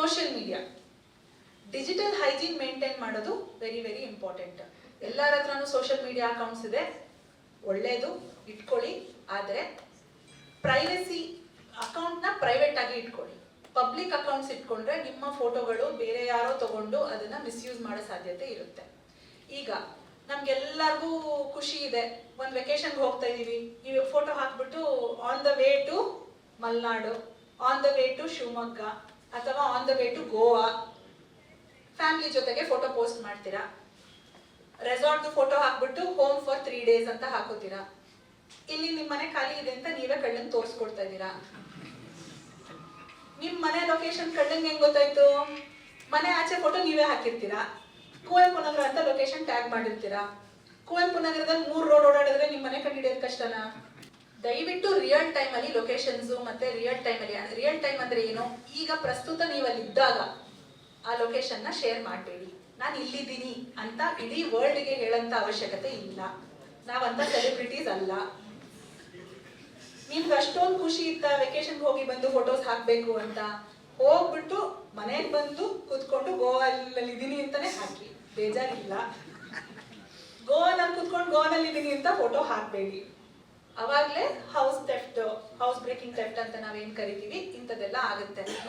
Social media digital hygiene maintain ಮಾಡೋದು very very important ಎಲ್ಲರ ಹತ್ರನು ಸೋಷಿಯಲ್ ಮೀಡಿಯಾ ಅಕೌಂಟ್ಸ್ ಇದೆ. ಒಳ್ಳೇದು, ಇಟ್ಕೊಳ್ಳಿ. ಆದರೆ ಪ್ರೈವಸಿ ಅಕೌಂಟ್ನ ಪ್ರೈವೇಟ್ ಆಗಿ ಇಟ್ಕೊಳ್ಳಿ. ಪಬ್ಲಿಕ್ ಅಕೌಂಟ್ಸ್ ಇಟ್ಕೊಂಡ್ರೆ ನಿಮ್ಮ ಫೋಟೋಗಳು ಬೇರೆ ಯಾರೋ ತಗೊಂಡು ಅದನ್ನ ಮಿಸ್ಯೂಸ್ ಮಾಡೋ ಸಾಧ್ಯತೆ ಇರುತ್ತೆ. ಈಗ ನಮ್ಗೆಲ್ಲರಿಗೂ ಖುಷಿ ಇದೆ. ಒಂದು ವೆಕೇಶನ್ಗೆ ಹೋಗ್ತಾ ಇದೀವಿ. ಈ ಫೋಟೋ ಹಾಕ್ಬಿಟ್ಟು on the way to Malnad on the way to Shivamogga ಅಥವಾ on the way to Goa family ಜೊತೆಗೆ ಫೋಟೋ ಪೋಸ್ಟ್ ಮಾಡ್ತೀರಾ? ರೆಸಾರ್ಟ್ ಫೋಟೋ ಹಾಕ್ಬಿಟ್ಟು ಹೋಮ್ ಫಾರ್ ತ್ರೀ ಡೇಸ್ ಅಂತ ಹಾಕೋತೀರಾ? ಇಲ್ಲಿ ನಿಮ್ಮ ಮನೆ ಖಾಲಿ ಇದೆ ಅಂತ ನೀವೇ ಕಳ್ಳನ್ ತೋರಿಸ್ಕೊಡ್ತಾ ಇದ್ದೀರಾ? ನಿಮ್ ಮನೆ ಲೊಕೇಶನ್ ಕಳ್ಳಂಗೆ ಹೆಂಗ್ ಗೊತ್ತಾಯ್ತು? ಮನೆ ಆಚೆ ಫೋಟೋ ನೀವೇ ಹಾಕಿರ್ತೀರಾ? ಕುವೆಂಪು ನಗರ ಅಂತ ಲೊಕೇಶನ್ ಟ್ಯಾಗ್ ಮಾಡಿರ್ತೀರಾ? ಕುವೆಂಪು ನಗರದಲ್ಲಿ ಮೂರ್ ರೋಡ್ ಓಡಾಡಿದ್ರೆ ನಿಮ್ ಮನೆ ಕಂಡಿಡಿಯೋದು ಕಷ್ಟನಾ? ದಯವಿಟ್ಟು ರಿಯಲ್ ಟೈಮ್ ಅಲ್ಲಿ ಲೊಕೇಶನ್ಸ್ ಮತ್ತೆ ರಿಯಲ್ ಟೈಮ್ ಅಲ್ಲಿ ರಿಯಲ್ ಟೈಮ್ ಅಂದ್ರೆ ಏನು? ಈಗ ಪ್ರಸ್ತುತ ನೀವು ಅಲ್ಲಿ ಇದ್ದಾಗ ಆ ಲೊಕೇಶನ್ನ ಶೇರ್ ಮಾಡಬೇಡಿ. ನಾನು ಇಲ್ಲಿದ್ದೀನಿ ಅಂತ ಇಡೀ ವರ್ಲ್ಡ್ಗೆ ಹೇಳಂತ ಅವಶ್ಯಕತೆ ಇಲ್ಲ. ನಾವಂತ ಸೆಲೆಬ್ರಿಟೀಸ್ ಅಲ್ಲ. ನಿಮ್ಗೆ ಅಷ್ಟೊಂದು ಖುಷಿ ಇತ್ತ ವೆಕೇಶನ್ಗೆ ಹೋಗಿ ಬಂದು ಫೋಟೋಸ್ ಹಾಕ್ಬೇಕು ಅಂತ? ಹೋಗ್ಬಿಟ್ಟು ಮನೆಗೆ ಬಂದು ಕುತ್ಕೊಂಡು ಗೋವಾದಲ್ಲಿ ಇದೀನಿ ಅಂತಾನೆ ಹಾಕಿ. ಬೇಜಾರಿಲ್ಲ. ಗೋವಾನಲ್ಲಿ ಕುತ್ಕೊಂಡು ಗೋವಾನಲ್ಲಿ ಇದೀನಿ ಅಂತ ಫೋಟೋ ಹಾಕ್ಬೇಡಿ. ಅವಾಗ್ಲೇ house theft house breaking theft ಅಂತ ನಾವೇನು ಕರಿತೀವಿ ಇಂಥದ್ದೆಲ್ಲ ಆಗುತ್ತೆ.